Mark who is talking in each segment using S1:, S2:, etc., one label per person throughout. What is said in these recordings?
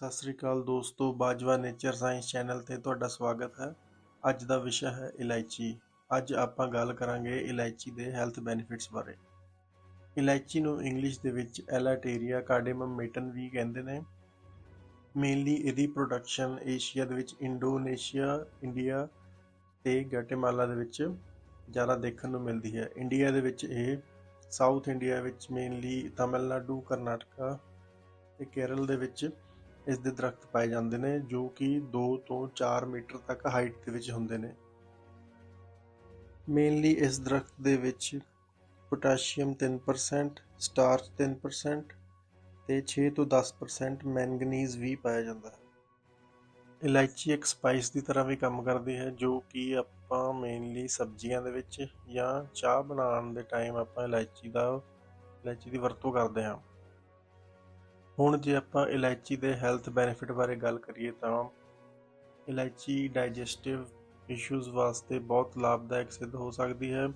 S1: ਸਤਿ ਸ੍ਰੀ ਅਕਾਲ ਦੋਸਤੋ, Bajwa nature science channel ਤੇ ਤੁਹਾਡਾ ਸਵਾਗਤ ਹੈ। ਅੱਜ ਦਾ ਵਿਸ਼ਾ ਹੈ ਇਲਾਇਚੀ। ਅੱਜ ਆਪਾਂ ਗੱਲ ਕਰਾਂਗੇ ਇਲਾਇਚੀ ਦੇ ਹੈਲਥ ਬੈਨੀਫਿਟਸ ਬਾਰੇ। ਇਲਾਇਚੀ ਨੂੰ ਇੰਗਲਿਸ਼ ਦੇ ਵਿੱਚ ਐਲਾਟੇਰੀਆ ਕਾਰਡੇਮਮ ਮੇਟਨ ਵੀ ਕਹਿੰਦੇ ਨੇ। ਮੇਨਲੀ ਇਹਦੀ ਪ੍ਰੋਡਕਸ਼ਨ ਏਸ਼ੀਆ ਦੇ ਵਿੱਚ ਇੰਡੋਨੇਸ਼ੀਆ, ਇੰਡੀਆ ਤੇ ਗੈਟੇਮਾਲਾ ਦੇ ਵਿੱਚ ਜ਼ਿਆਦਾ ਦੇਖਣ ਨੂੰ ਮਿਲਦੀ ਹੈ। ਇੰਡੀਆ ਦੇ ਵਿੱਚ ਇਹ, ਸਾਊਥ ਇੰਡੀਆ ਵਿੱਚ ਮੇਨਲੀ ਤਾਮਿਲਨਾਡੂ, ਕਰਨਾਟਕਾ ਤੇ ਕੇਰਲ ਦੇ ਵਿੱਚ ਇਸ ਦੇ ਦਰਖਤ ਪਾਏ ਜਾਂਦੇ ਨੇ, ਜੋ ਕਿ 2 ਤੋਂ 4 ਮੀਟਰ ਤੱਕ ਹਾਈਟ ਦੇ ਵਿੱਚ ਹੁੰਦੇ ਨੇ। ਮੇਨਲੀ ਇਸ ਦਰਖਤ ਦੇ ਵਿੱਚ ਪੋਟਾਸ਼ੀਅਮ 3% ਸਟਾਰਚ 3% ਤੇ 6 ਤੋਂ 10% ਮੈਂਗਨੀਜ਼ ਵੀ ਪਾਇਆ ਜਾਂਦਾ ਹੈ। ਇਲਾਇਚੀ ਇੱਕ ਸਪਾਈਸ ਦੀ ਤਰ੍ਹਾਂ ਵੀ ਕੰਮ ਕਰਦੀ ਹੈ, ਜੋ ਕਿ ਆਪਾਂ ਮੇਨਲੀ ਸਬਜ਼ੀਆਂ ਦੇ ਵਿੱਚ ਜਾਂ ਚਾਹ ਬਣਾਉਣ ਦੇ ਟਾਈਮ ਆਪਾਂ ਇਲਾਇਚੀ ਦਾ, ਇਲਾਇਚੀ ਦੀ ਵਰਤੋਂ ਕਰਦੇ ਹਾਂ। ਹੁਣ ਜੇ ਆਪਾਂ ਇਲਾਇਚੀ ਦੇ ਹੈਲਥ ਬੈਨੀਫਿਟ ਬਾਰੇ ਗੱਲ ਕਰੀਏ ਤਾਂ ਇਲਾਇਚੀ ਡਾਈਜੈਸਟਿਵ ਇਸ਼ੂਜ਼ ਵਾਸਤੇ ਬਹੁਤ ਲਾਭਦਾਇਕ ਸਿੱਧ ਹੋ ਸਕਦੀ ਹੈ।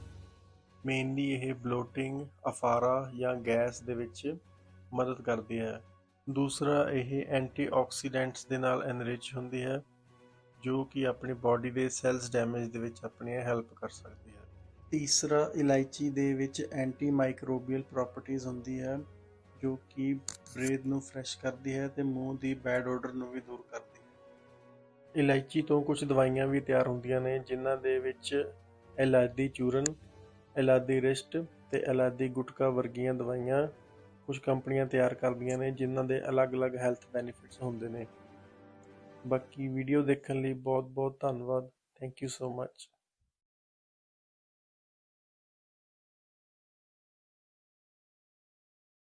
S1: ਮੇਨਲੀ ਇਹ ਬਲੋਟਿੰਗ ਅਫਾਰਾ ਜਾਂ ਗੈਸ ਦੇ ਵਿੱਚ ਮਦਦ ਕਰਦੀ ਹੈ। ਦੂਸਰਾ, ਇਹ ਐਂਟੀਆਕਸੀਡੈਂਟਸ ਦੇ ਨਾਲ ਐਨਰਿਚ ਹੁੰਦੀ ਹੈ, ਜੋ ਕਿ ਆਪਣੀ ਬਾਡੀ ਦੇ ਸੈਲਸ ਡੈਮੇਜ ਦੇ ਵਿੱਚ ਆਪਣੀ ਹੈਲਪ ਕਰ ਸਕਦੀ ਹੈ। ਤੀਸਰਾ, ਇਲਾਇਚੀ ਦੇ ਵਿੱਚ ਐਂਟੀ ਮਾਈਕਰੋਬੀਅਲ ਪ੍ਰੋਪਰਟੀਜ਼ ਹੁੰਦੀ ਹੈ। ਜੋ ਕਿ ਬ੍ਰੇਥ ਨੂੰ ਫਰੈਸ਼ ਕਰਦੀ ਹੈ ਤੇ ਮੂੰਹ ਦੀ ਬੈਡ ਆਰਡਰ ਨੂੰ ਵੀ ਦੂਰ ਕਰਦੀ ਹੈ। ਇਲਾਇਚੀ ਤੋਂ ਕੁਝ ਦਵਾਈਆਂ ਵੀ ਤਿਆਰ ਹੁੰਦੀਆਂ ਨੇ, ਜਿਨ੍ਹਾਂ ਦੇ ਵਿੱਚ ਇਲਾਇਦੀ ਚੂਰਨ, ਇਲਾਇਦੀ ਰਿਸ਼ਟ ਤੇ ਇਲਾਇਦੀ ਗੁਟਕਾ ਵਰਗੀਆਂ ਦਵਾਈਆਂ ਕੁਝ ਕੰਪਨੀਆਂ ਤਿਆਰ ਕਰਦੀਆਂ ਨੇ, ਜਿਨ੍ਹਾਂ ਦੇ ਅਲੱਗ-ਅਲੱਗ ਹੈਲਥ ਬੈਨੀਫਿਟਸ ਹੁੰਦੇ ਨੇ। ਬਾਕੀ ਵੀਡੀਓ ਦੇਖਣ ਲਈ ਬਹੁਤ-ਬਹੁਤ ਧੰਨਵਾਦ। Thank you so much